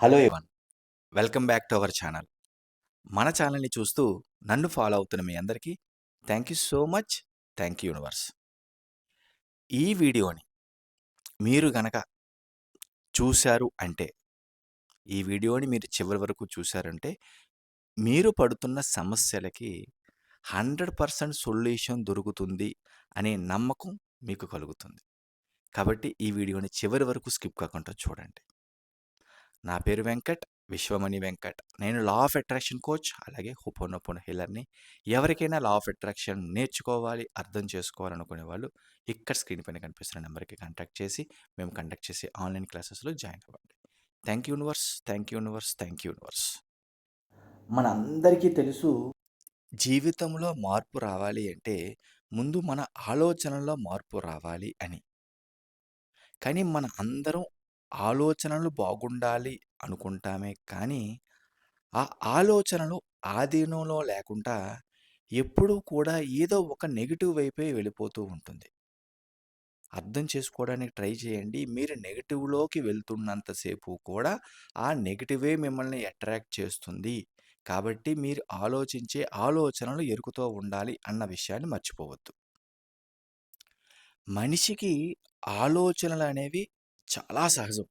Hello ఇవన్ welcome back to our channel మన ఛానల్ని చూస్తూ నన్ను ఫాలో అవుతున్న మీ అందరికీ thank you so much thank you universe ఈ వీడియోని మీరు గనక చూశారు అంటే ఈ వీడియోని మీరు చివరి వరకు చూశారంటే మీరు పడుతున్న సమస్యలకి హండ్రెడ్ పర్సెంట్ సొల్యూషన్ దొరుకుతుంది అనే నమ్మకం మీకు కలుగుతుంది. కాబట్టి ఈ వీడియోని చివరి వరకు స్కిప్ కాకుండా చూడండి. నా పేరు వెంకట్ విశ్వమణి వెంకట్. నేను లా ఆఫ్ అట్రాక్షన్ కోచ్ అలాగే హుపోనొపోన హీలర్ని ఎవరికైనా లా ఆఫ్ అట్రాక్షన్ నేర్చుకోవాలి అర్థం చేసుకోవాలనుకునే వాళ్ళు ఇక్కడ స్క్రీన్ పైన కనిపిస్తున్న నెంబర్కి కాంటాక్ట్ చేసి మేము కండక్ట్ చేసే ఆన్లైన్ క్లాసెస్లో జాయిన్ అవ్వండి. Thank you universe thank you universe thank you universe. మనందరికీ తెలుసు జీవితంలో మార్పు రావాలి అంటే ముందు మన ఆలోచనలో మార్పు రావాలి అని. కానీ మన అందరం ఆలోచనలు బాగుండాలి అనుకుంటామే కానీ ఆ ఆలోచనలు ఆధీనంలో లేకుండా ఎప్పుడూ కూడా ఏదో ఒక నెగిటివ్ వైపే వెళ్ళిపోతూ ఉంటుంది. అర్థం చేసుకోవడానికి ట్రై చేయండి. మీరు నెగిటివ్లోకి వెళ్తున్నంతసేపు కూడా ఆ నెగిటివే మిమ్మల్ని అట్రాక్ట్ చేస్తుంది. కాబట్టి మీరు ఆలోచించే ఆలోచనలు ఎరుకుతూ ఉండాలి అన్న విషయాన్ని మర్చిపోవద్దు. మనిషికి ఆలోచనలు అనేవి చాలా సహజం.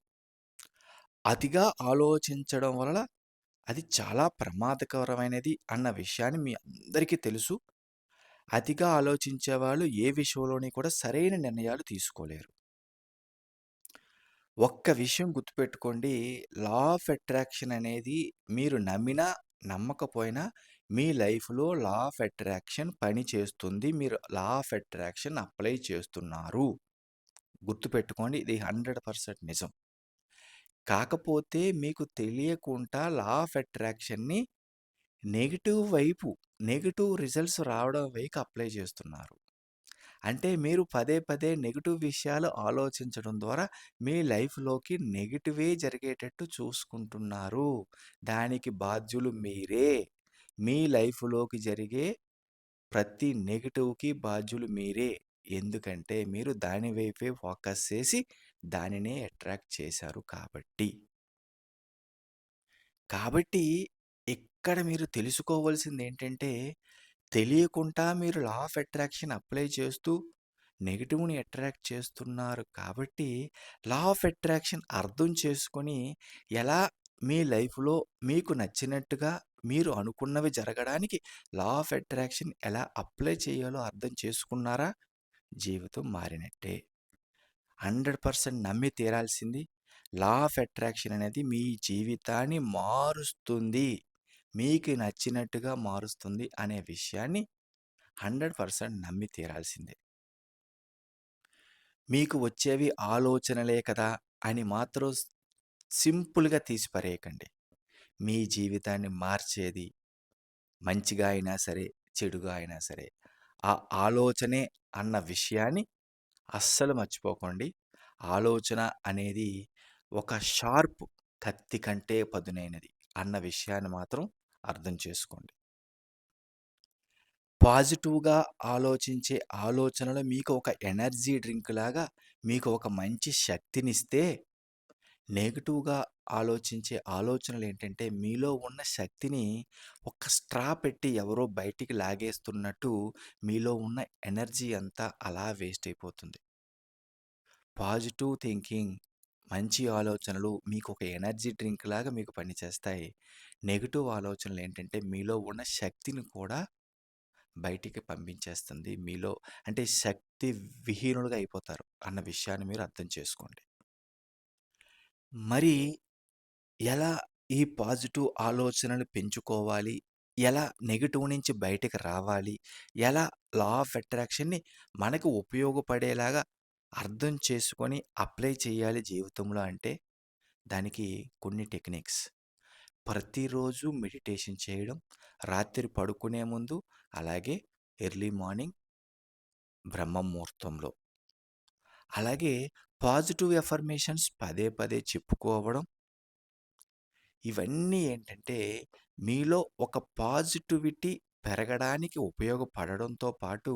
అతిగా ఆలోచించడం వలన అది చాలా ప్రమాదకరమైనది అన్న విషయాన్ని మీ అందరికీ తెలుసు. అతిగా ఆలోచించే వాళ్ళు ఏ విషయంలోని కూడా సరైన నిర్ణయాలు తీసుకోలేరు. ఒక్క విషయం గుర్తుపెట్టుకోండి. లా ఆఫ్ అట్రాక్షన్ అనేది మీరు నమ్మినా నమ్మకపోయినా మీ లైఫ్లో లా ఆఫ్ అట్రాక్షన్ పని చేస్తుంది. మీరు లా ఆఫ్ అట్రాక్షన్ అప్లై చేస్తున్నారు. గుర్తుపెట్టుకోండి ఇది హండ్రెడ్ పర్సెంట్ నిజం. కాకపోతే మీకు తెలియకుండా లా ఆఫ్ అట్రాక్షన్ని నెగిటివ్ వైపు నెగిటివ్ రిజల్ట్స్ రావడం వైపు అప్లై చేస్తున్నారు. అంటే మీరు పదే పదే నెగిటివ్ విషయాలు ఆలోచించడం ద్వారా మీ లైఫ్లోకి నెగిటివే జరిగేటట్టు చూసుకుంటున్నారు. దానికి బాధ్యులు మీరే. మీ లైఫ్లోకి జరిగే ప్రతి నెగిటివ్కి బాధ్యులు మీరే. ఎందుకంటే మీరు దాని వైపే ఫోకస్ చేసి దానినే అట్రాక్ట్ చేశారు కాబట్టి. కాబట్టి ఇక్కడ మీరు తెలుసుకోవాల్సింది ఏంటంటే తెలియకుండా మీరు లా ఆఫ్ అట్రాక్షన్ అప్లై చేస్తూ నెగిటివ్ని అట్రాక్ట్ చేస్తున్నారు కాబట్టి లా ఆఫ్ అట్రాక్షన్ అర్థం చేసుకొని ఎలా మీ లైఫ్లో మీకు నచ్చినట్టుగా మీరు అనుకున్నవి జరగడానికి లా ఆఫ్ అట్రాక్షన్ ఎలా అప్లై చేయాలో అర్థం చేసుకున్నారా? జీవితం మారినట్టే. హండ్రెడ్ పర్సెంట్ నమ్మి తీరాల్సింది లా ఆఫ్ అట్రాక్షన్ అనేది మీ జీవితాన్ని మారుస్తుంది మీకు నచ్చినట్టుగా మారుస్తుంది అనే విషయాన్ని హండ్రెడ్ పర్సెంట్ నమ్మి తీరాల్సిందే. మీకు వచ్చేవి ఆలోచనలే కదా అని మాత్రం సింపుల్గా తీసిపరేయకండి. మీ జీవితాన్ని మార్చేది మంచిగా అయినా సరే చెడుగా అయినా సరే ఆ ఆలోచనే అన్న విషయాన్ని అస్సలు మర్చిపోకండి. ఆలోచన అనేది ఒక షార్ప్ కత్తి కంటే పదునైనది అన్న విషయాన్ని మాత్రం అర్థం చేసుకోండి. పాజిటివ్గా ఆలోచించే ఆలోచనలు మీకు ఒక ఎనర్జీ డ్రింక్ లాగా మీకు ఒక మంచి శక్తినిస్తే నెగిటివ్గా ఆలోచించే ఆలోచనలు ఏంటంటే మీలో ఉన్న శక్తిని ఒక స్ట్రా పెట్టి ఎవరో బయటికి లాగేస్తున్నట్టు మీలో ఉన్న ఎనర్జీ అంతా అలా వేస్ట్ అయిపోతుంది పాజిటివ్ థింకింగ్ మంచి ఆలోచనలు మీకు ఒక ఎనర్జీ డ్రింక్ లాగా మీకు పనిచేస్తాయి. నెగిటివ్ ఆలోచనలు ఏంటంటే మీలో ఉన్న శక్తిని కూడా బయటికి పంపించేస్తుంది. మీలో అంటే శక్తి విహీనులుగా అయిపోతారు అన్న విషయాన్ని మీరు అర్థం చేసుకోండి. మరి ఎలా ఈ పాజిటివ్ ఆలోచనలు పెంచుకోవాలి? ఎలా నెగిటివ్ నుంచి బయటకు రావాలి? ఎలా లా ఆఫ్ అట్రాక్షన్ని మనకు ఉపయోగపడేలాగా అర్థం చేసుకొని అప్లై చేయాలి జీవితంలో అంటే దానికి కొన్ని టెక్నిక్స్. ప్రతిరోజు మెడిటేషన్ చేయడం రాత్రి పడుకునే ముందు అలాగే ఎర్లీ మార్నింగ్ బ్రహ్మ ముహూర్తంలో అలాగే పాజిటివ్ ఎఫర్మేషన్స్ పదే పదే చెప్పుకోవడం. ఇవన్నీ ఏంటంటే మీలో ఒక పాజిటివిటీ పెరగడానికి ఉపయోగపడడంతో పాటు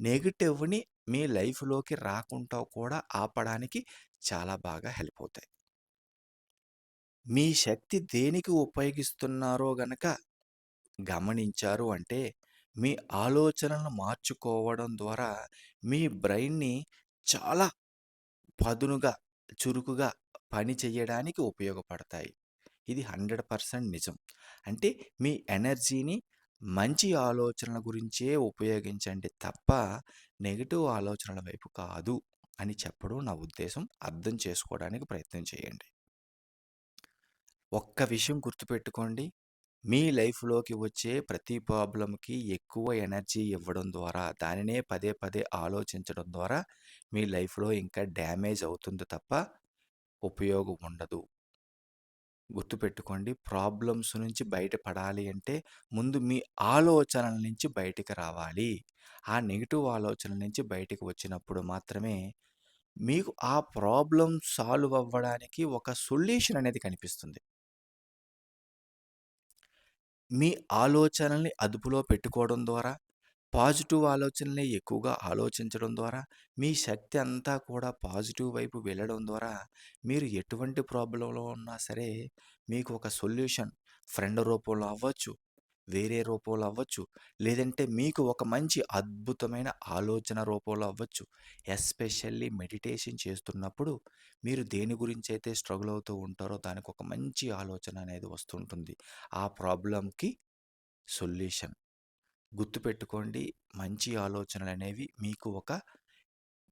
నెగిటివ్ని మీ లైఫ్లోకి రాకుండా కూడా ఆపడానికి చాలా బాగా హెల్ప్ అవుతాయి. మీ శక్తి దేనికి ఉపయోగిస్తున్నారో గనక గమనించారు అంటే మీ ఆలోచనలను మార్చుకోవడం ద్వారా మీ బ్రెయిన్‌ని చాలా పదునుగా, చురుకుగా పని చేయడానికి ఉపయోగపడతాయి. ఇది 100% నిజం. అంటే మీ ఎనర్జీని మంచి ఆలోచనల గురించే ఉపయోగించండి తప్ప నెగిటివ్ ఆలోచనల వైపు కాదు అని చెప్పడం నా ఉద్దేశం. అర్థం చేసుకోవడానికి ప్రయత్నం చేయండి. ఒక్క విషయం గుర్తుపెట్టుకోండి. మీ లైఫ్‌లోకి వచ్చే ప్రతి ప్రాబ్లమ్‌కి ఎక్కువ ఎనర్జీ ఇవ్వడం ద్వారా, దానినే పదే పదే ఆలోచించడం ద్వారా మీ లైఫ్‌లో ఇంకా డ్యామేజ్ అవుతుంది తప్ప ఉపయోగం ఉండదు. గుర్తుపెట్టుకోండి. ప్రాబ్లమ్స్ నుంచి బయటపడాలి అంటే ముందు మీ ఆలోచనల నుంచి బయటికి రావాలి. ఆ నెగిటివ్ ఆలోచనల నుంచి బయటికి వచ్చినప్పుడు మాత్రమే మీకు ఆ ప్రాబ్లమ్ సాల్వ్ అవ్వడానికి ఒక సొల్యూషన్ అనేది కనిపిస్తుంది. మీ ఆలోచనల్ని అదుపులో పెట్టుకోవడం ద్వారా, పాజిటివ్ ఆలోచనలే ఎక్కువగా ఆలోచించడం ద్వారా, మీ శక్తి అంతా కూడా పాజిటివ్ వైపు వెళ్ళడం ద్వారా మీరు ఎటువంటి ప్రాబ్లంలో ఉన్నా సరే మీకు ఒక సొల్యూషన్ ఫ్రెండ్ రూపంలో అవ్వచ్చు, వేరే రూపంలో అవ్వచ్చు, లేదంటే మీకు ఒక మంచి అద్భుతమైన ఆలోచన రూపంలో అవ్వచ్చు. ఎస్పెషల్లీ మెడిటేషన్ చేస్తున్నప్పుడు మీరు దేని గురించి అయితే స్ట్రగుల్ అవుతూ ఉంటారో దానికి ఒక మంచి ఆలోచన అనేది వస్తుంటుంది. ఆ ప్రాబ్లంకి సొల్యూషన్. గుర్తుపెట్టుకోండి మంచి ఆలోచనలు అనేవి మీకు ఒక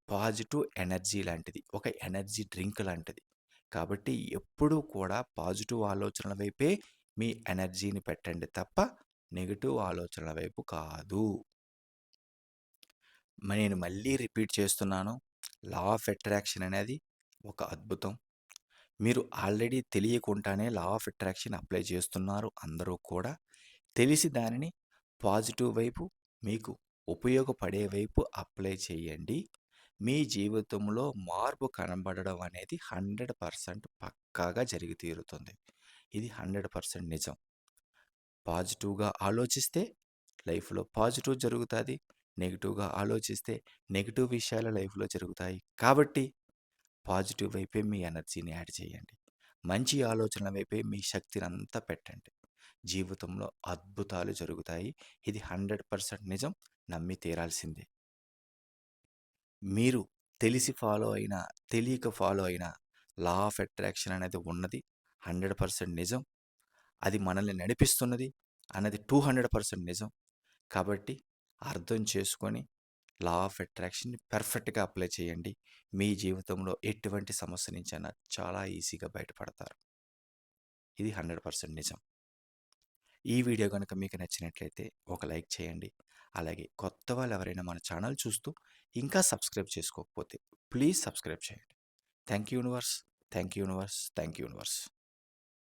పాజిటివ్ ఎనర్జీ లాంటిది. ఒక ఎనర్జీ డ్రింక్ లాంటిది. కాబట్టి ఎప్పుడూ కూడా పాజిటివ్ ఆలోచనల వైపే మీ ఎనర్జీని పెట్టండి తప్ప నెగిటివ్ ఆలోచనల వైపు కాదు. నేను మళ్ళీ రిపీట్ చేస్తున్నాను. లా ఆఫ్ అట్రాక్షన్ అనేది ఒక అద్భుతం. మీరు ఆల్రెడీ తెలియకుండానే లా ఆఫ్ అట్రాక్షన్ అప్లై చేస్తున్నారు అందరూ కూడా. తెలిసి దానిని పాజిటివ్ వైపు, మీకు ఉపయోగపడే వైపు అప్లై చేయండి. మీ జీవితంలో మార్పు కనబడడం అనేది 100% పక్కాగా జరిగి తీరుతుంది. ఇది 100% నిజం. పాజిటివ్‌గా ఆలోచిస్తే లైఫ్‌లో పాజిటివ్ జరుగుతుంది నెగిటివ్గా ఆలోచిస్తే నెగిటివ్ విషయాలు లైఫ్‌లో జరుగుతాయి. కాబట్టి పాజిటివ్ వైపే మీ ఎనర్జీని యాడ్ చేయండి. మంచి ఆలోచనల వైపే మీ శక్తినంతా పెట్టండి. జీవితంలో అద్భుతాలు జరుగుతాయి. ఇది 100% నిజం. నమ్మి తీరాల్సిందే. మీరు తెలిసి ఫాలో అయినా, తెలియక ఫాలో అయినా లా ఆఫ్ అట్రాక్షన్ అనేది ఉన్నది. 100% నిజం. అది మనల్ని నడిపిస్తున్నది అన్నది 200% నిజం. కాబట్టి అర్థం చేసుకొని లా ఆఫ్ అట్రాక్షన్‌ని పర్ఫెక్ట్‌గా అప్లై చేయండి. మీ జీవితంలో ఎటువంటి సమస్య నుంచైనా చాలా ఈజీగా బయటపడతారు. ఇది 100% నిజం. ఈ వీడియో గనుక మీకు నచ్చినట్లయితే ఒక లైక్ చేయండి. అలాగే కొత్త వాళ్ళు ఎవరైనా మన ఛానల్ చూస్తూ ఇంకా సబ్స్క్రైబ్ చేసుకోకపోతే ప్లీజ్ సబ్స్క్రైబ్ చేయండి. Thank you universe. Thank you universe. Thank you universe.